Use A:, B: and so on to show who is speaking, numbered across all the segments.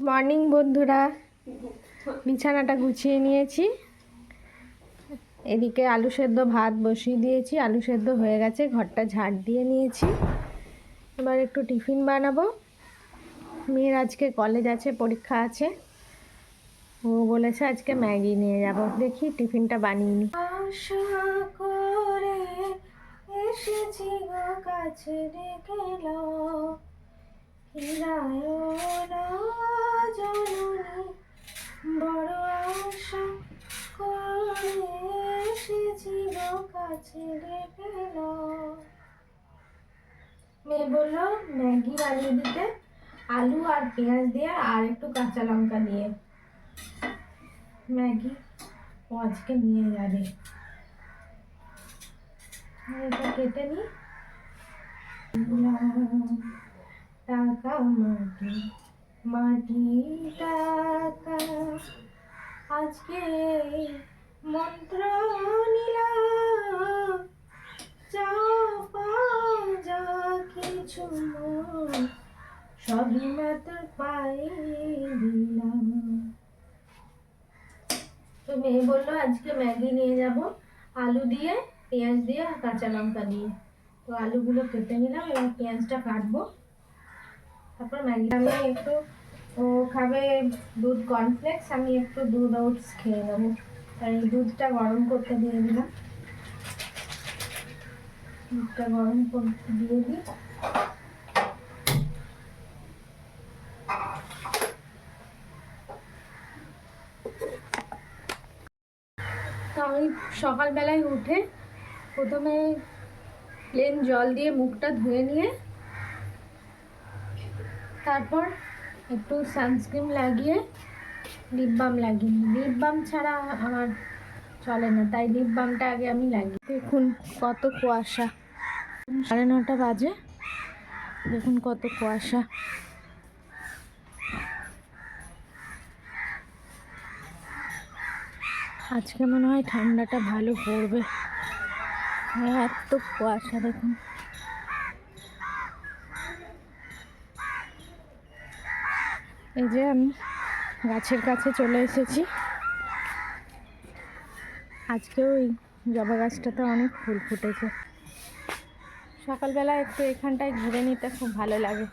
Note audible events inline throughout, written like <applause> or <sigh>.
A: Morning, বন্ধুরা। বিছানাটা গুছিয়ে নিয়েছি। এদিকে আলু সেদ্ধ ভাত বসিয়ে দিয়েছি। আলু সেদ্ধ হয়ে গেছে, ঘরটা ঝাড় দিয়ে নিয়েছি। এবার একটু টিফিন বানাবো। মেয়ের আজকে কলেজ আছে, পরীক্ষা আছে। ও বলেছে আজকে ম্যাগি নিয়ে যাব। দেখি টিফিনটা বানিয়ে নি। কাছে গেল হিরায়না জননী বড় আশা করে এসেছি কাছে গেল। মেয়ে বলল, ম্যাগি বানিয়ে দিতে, আলু আর পেঁয়াজ দিয়ে আর একটু কাঁচা লঙ্কা দিয়ে। ম্যাগি, ও আজকে নিয়ে যাবে। এটা কেটে নিই। টাকা মাটি মাটি, টাকা। আজকে মন্ত্র নিলাম। চাপা যা কিছু সবই মা তোর দিলাম তো মেয়ে বলল আজকে ম্যাগি নিয়ে যাব আলু দিয়ে পেঁয়াজ দিয়ে আর কাঁচা লঙ্কা দিয়ে তো আলুগুলো কেটে নিলাম এবং পেঁয়াজটা কাটবো তারপর ম্যাগি আমি একটু ও খাবে দুধ কর্নফ্লেক্স আমি একটু দুধ ওটস খেয়ে নেব আর দুধটা গরম করতে দিয়ে দিলাম দুধটা আমি সকালবেলায় উঠে প্রথমে প্লেন জল দিয়ে মুখটা ধুয়ে নিয়ে, তারপর একটু সানস্ক্রিন লাগিয়ে লিপ বাম লাগিয়ে লিপ বাম ছাড়া আমার চলে না, তাই লিপ বামটা আগে আমি লাগিয়ে দেখুন কত কুয়াশা। সাড়ে নটা বাজে। দেখুন কত কুয়াশা। আজকে মনে হয় ঠান্ডাটা ভালো পড়বে। এত কুয়াশা, দেখুন। এই যে আমি গাছের কাছে চলে এসেছি। আজকেও ওই জবা গাছটাতে অনেক ফুল ফুটেছে। সকালবেলা একটু এখানটায় ঘুরে নিতে খুব ভালো লাগে।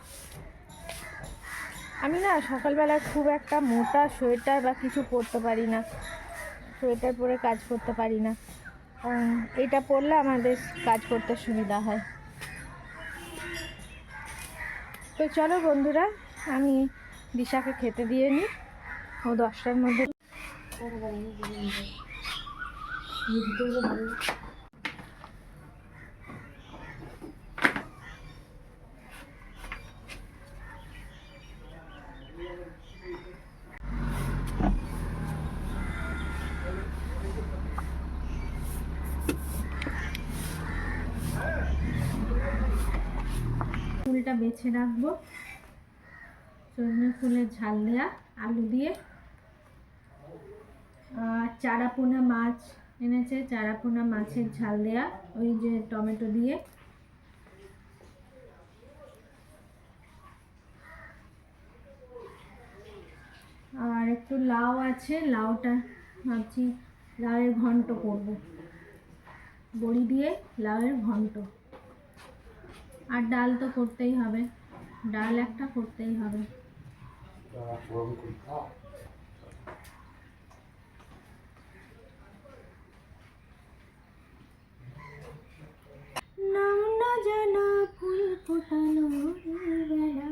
A: আমি না সকালবেলা খুব একটা মোটা সোয়েটার বা কিছু পরতে পারি না। সোয়েটার পরে কাজ করতে পারি না। এটা পরলে আমাদের কাজ করতে সুবিধা হয়। তো চলো বন্ধুরা, আমি দিশাকে খেতে দিয়ে নিই ও দশটার মধ্যে বেছে রাখব। সজনে ফুলের ঝাল দেওয়া আলু দিয়ে। আর চারাপোনা মাছ এনেছে, চারাপোনা মাছের ঝাল দেওয়া ওই যে টমেটো দিয়ে। আর একটু লাউ আছে, লাউটা ভাবছি লাউয়ের ঘন্ট করব। বড়ি দিয়ে লাউয়ের ঘন্ট। আর ডাল তো করতেই হবে। ডাল একটা করতেই হবে। নাম না জানা ফুল ফোটানো বেলা।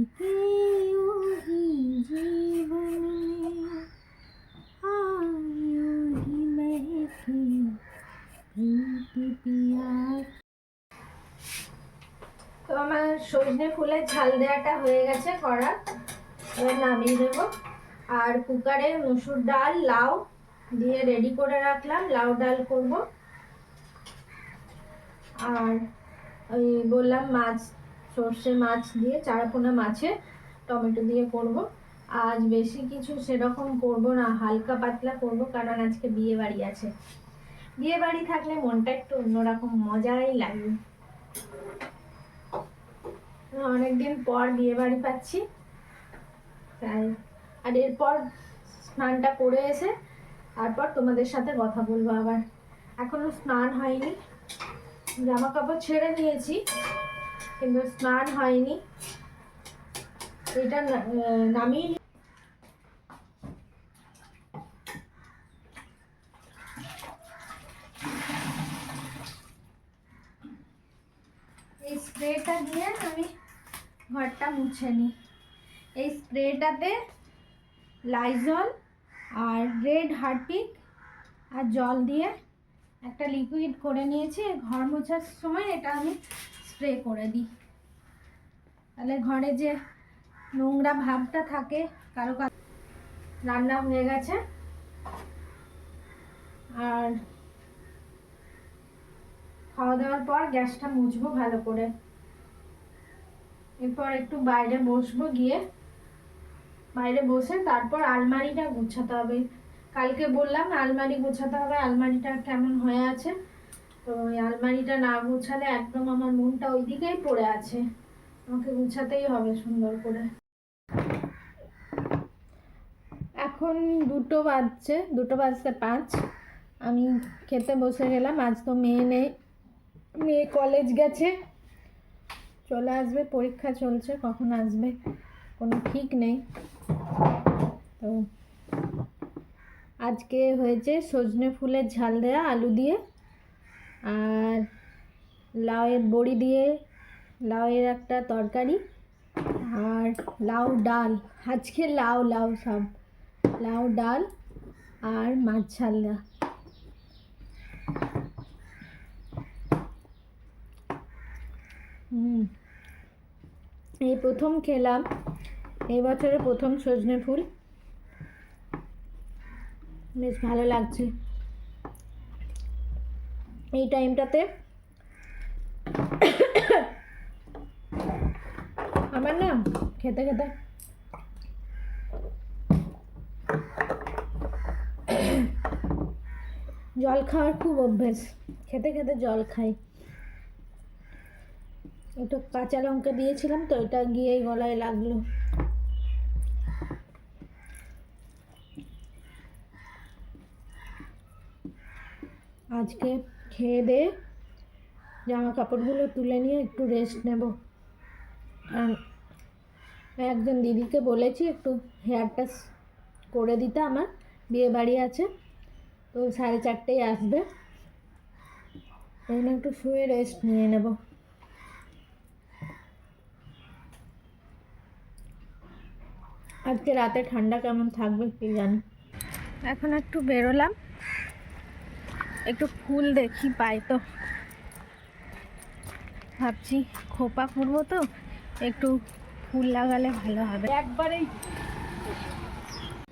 A: তো আমার সজনে ফুলের ঝাল দেওয়াটা হয়ে গেছে করা এবার নামিয়ে দেব। আর কুকারে মুসুর ডাল, লাউ দিয়ে রেডি করে রাখলাম। লাউ ডাল করব। আর ওই বললাম মাছ সর্ষে মাছ দিয়ে, চারাপোনা মাছে টমেটো দিয়ে করব। আজ বেশি কিছু সেরকম করব না, হালকা পাতলা করব, কারণ আজকে বিয়ে বাড়ি আছে। বিয়ে বাড়ি থাকলে মনটা একটু অন্যরকম মজাই লাগে। অনেকদিন পর বিয়ে বাড়ি পাচ্ছি। তাই, আর এরপর স্নানটা করে এসে তারপর তোমাদের সাথে কথা বলব আবার। এখনও স্নান হয়নি। জামা কাপড় ছেড়ে নিয়েছি কিন্তু স্নান হয়নি। এটা নামিয়ে এই স্প্রেটা দিয়ে আমি ঘরটা মুছে নিই এই স্প্রেটাতে লাইজল আর রেড হারপিক আর জল দিয়ে একটা লিকুইড করে নিয়েছি। ঘর মোছার সময় এটা আমি স্প্রে করে দিই। তাহলে ঘরে যে নোংরা ভাবটা থাকে, কারও কারও রান্না হয়ে গেছে। আর খাওয়া দাওয়ার পর গ্যাসটা মুছবো ভালো করে। এরপর একটু বাইরে বসবো গিয়ে। বাইরে বসে তারপর আলমারিটা গুছাতে হবে। কালকে বললাম আলমারি গোছাতে হবে, আলমারিটা কেমন হয়ে আছে? তো ওই আলমারিটা না গোছালে একদম আমার মনটা ওই দিকেই পড়ে আছে। আমাকে গুছাতেই হবে সুন্দর করে। এখন দুটো বাজছে, দুটো বাজতে পাঁচ। আমি খেতে বসে গেলাম, আজ তো মেয়ে নেই। মেয়ে কলেজ গেছে। চলে আসবে, পরীক্ষা চলছে, কখন আসবে? কোনো ঠিক নেই। তো আজকে হয়েছে সজনে ফুলের ঝাল দেওয়া আলু দিয়ে। আর লাউয়ের বড়ি দিয়ে লাউয়ের একটা তরকারি আর লাউ ডাল। আজকে লাউ লাউ সব। লাউ ডাল আর মাছ ঝালদা হুম। এই প্রথম খেলাম। এই বছরে প্রথম সজনে ফুল। বেশ ভালো লাগছে। এই টাইমটাতে আমার না খেতে খেতে জল খাওয়ার খুব অভ্যেস। খেতে খেতে জল খাই। একটু কাঁচা লঙ্কা দিয়েছিলাম তো, এটা গিয়ে গলায় লাগল। আজকে খেয়ে দে। জামা কাপড়গুলো তুলে নিয়ে একটু রেস্ট নেব। আর একজন দিদিকে বলেছি একটু হেয়ারটা করে দিতে আমার। বিয়ে বাড়ি আছে, তো সাড়ে চারটেই আসবে। জন্য একটু শুয়ে রেস্ট নিয়ে নেব। আজকে রাতে ঠান্ডা কেমন থাকবে কি জানি। এখন একটু বেরোলাম। একটু ফুল দেখি, পাই তো। ভাবছি খোপা করব তো, একটু ফুল লাগালে ভালো হবে। একবারেই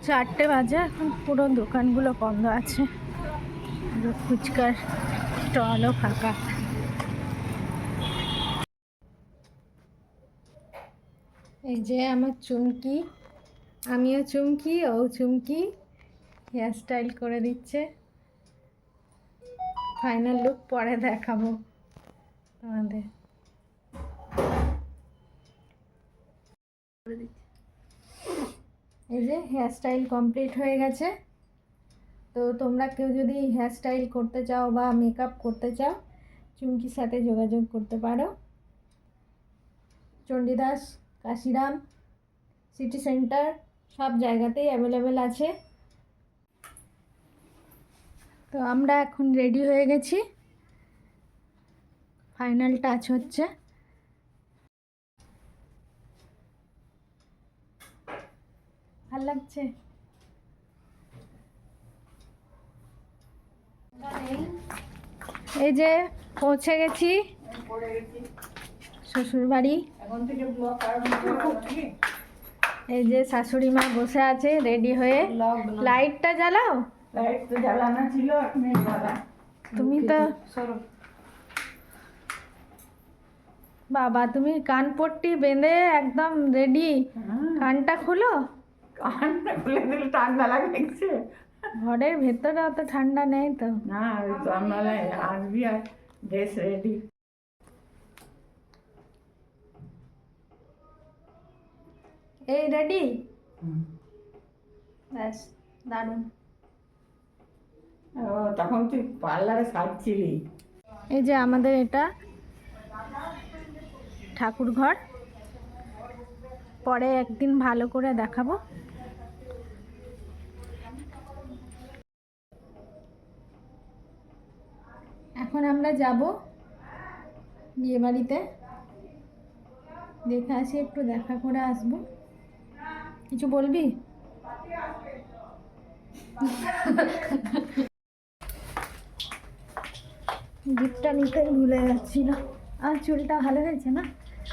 A: চারটে বাজে, এখন পুরো দোকানগুলো বন্ধ আছে। ফুচকার স্টলও ফাঁকা। এই যে আমার চুমকি, আমিও চুমকি, ও চুমকি হেয়ার স্টাইল করে দিচ্ছে। ফাইনাল লুক পরে দেখাবো তোমাদের। এই যে হেয়ার স্টাইল কমপ্লিট হয়ে গেছে। তো তোমরা কেউ যদি হেয়ার স্টাইল করতে চাও বা মেকআপ করতে চাও, চুমকির সাথে যোগাযোগ করতে পারো। চণ্ডীদাস, কাশিরাম সিটি সেন্টার সব জায়গাতেই অ্যাভেলেবেল আছে। তো আমরা এখন রেডি হয়ে গেছি। ফাইনাল টাচ হচ্ছে। ভালো লাগছে? এই যে পৌঁছে গেছি। শ্বশুর বাড়ি এই যে শাশুড়ি মা বসে আছে রেডি হয়ে। লাইটটা জ্বালাও।
B: লাইট তো জ্বালানো ছিল এখন জ্বালা।
A: তুমি তো বাবা তুমি কান পট্টি বেঁধে একদম রেডি কানটা খোলো।
B: কানটা খুলে দিলে ঠান্ডা
A: ঘরের ভেতরে অত ঠান্ডা নেই তো।
B: না ওই জানলায় আসবি আর ড্রেস রেডি
A: এই রেডি ব্যাস দারুণ।
B: তখন তুই পার্লারে সাজছিলি
A: এই যে আমাদের এটা ঠাকুর ঘর। পরে একদিন ভালো করে দেখাবো। এখন আমরা যাব বিয়ে বাড়িতে। দেখে আসি একটু দেখা করে আসব। কিছু বলবি? <laughs> গিফটটা নিতে ভুলে যাচ্ছিল আর চুলটা ভালো হয়েছে না?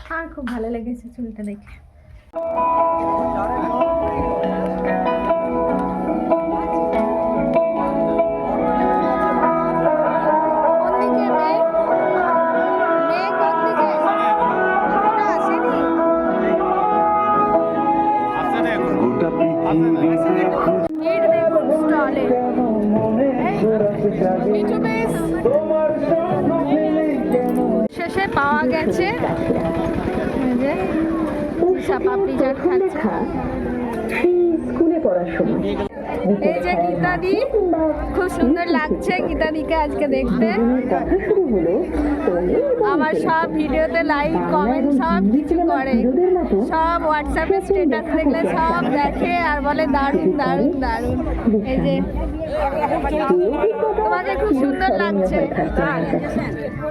A: আর খুব ভালো লেগেছে চুলটা দেখে।
C: স্কুলে পড়ার সময়।
A: এই যে গীতাদি খুব সুন্দর লাগছে গীতাদিকে আজকে দেখতে। আমার সব ভিডিওতে লাইক কমেন্ট সব কিছু করে। সব হোয়াটসঅ্যাপে স্ট্যাটাস দেখলে সব দেখে আর বলে দারুণ দারুণ দারুণ। এই যে তোমাকে খুব সুন্দর লাগছে।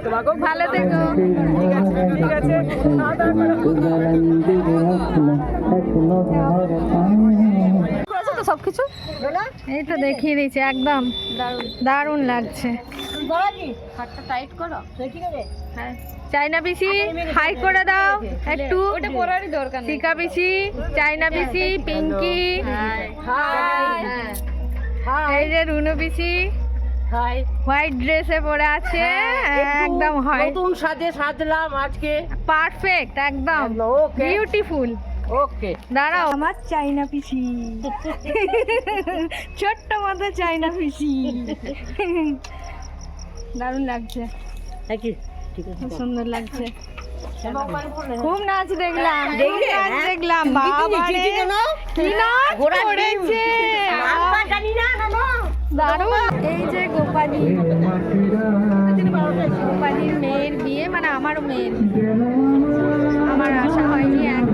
A: তোমাকেও ভালো থেকো। করেছ তো সব কিছু এই তো দেখিয়ে দিয়েছে একদম। দারুণ। লাগছে। হ্যাঁ। চাইনা পিসি হাই করে দাও একটু। শিকা পিসি চাইনা পিসি পিঙ্কি। এই যে রুনু পিসি হোয়াইট ড্রেসে পরে আছে। একদম হোয়াইট।
D: নতুন সাজে সাজলাম আজকে।
A: পারফেক্ট একদম। বিউটিফুল।
D: ওকে
A: দাঁড়াও আমার চাইনা পিসি ছোট্ট মতো চাইনা পিসি দারুণ লাগছে
D: নাকি ঠিক আছে
A: সুন্দর লাগছে খুব নাচ দেখলাম নাচ দেখলাম বাবা কি নাচ করেছে দারুণ এই যে গোপালী গোপালীর মেয়ের বিয়ে মানে আমারও মেয়ের আমার আশা হয়নি একদম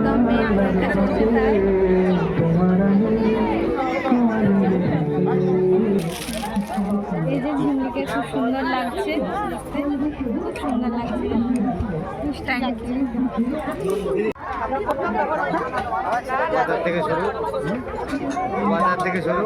A: এই যে ঝিমলিকে খুব সুন্দর লাগছে। খুব সুন্দর লাগছে।
E: থেকে শুরু ইয়ে, বুঝলো?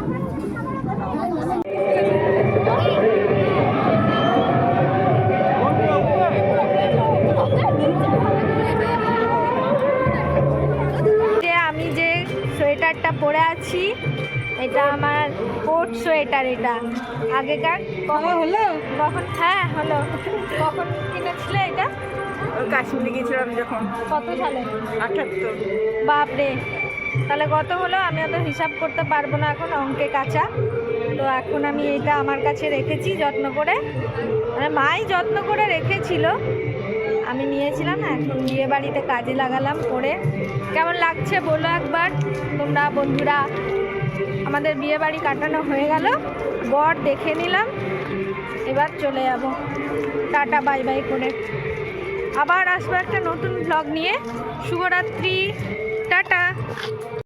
A: এটা আমার কোট সোয়েটার এটা। আগেকার কখন হলো? কখন হ্যাঁ হলো। কখন কিনেছিলে এটা?
B: কাশ্মীরে গেছিলাম যখন।
A: কত সালে?
B: আঠাত্তর
A: বাপরে। তাহলে কত হলো? আমি অত হিসাব করতে পারব না এখন অঙ্কে কাঁচা। তো এখন আমি এটা আমার কাছে রেখেছি যত্ন করে। মানে মাই যত্ন করে রেখেছিল। আমি নিয়েছিলাম না এখন বিয়ে বাড়িতে কাজে লাগালাম করে। কেমন লাগছে বলো একবার? তোমরা বন্ধুরা আমাদের বিয়ে বাড়ি কাটানো হয়ে গেল। বর দেখে নিলাম। এবার চলে যাব। টাটা, বাই বাই করে। আবার আসব একটা নতুন ব্লগ নিয়ে। শুভরাত্রি। টাটা।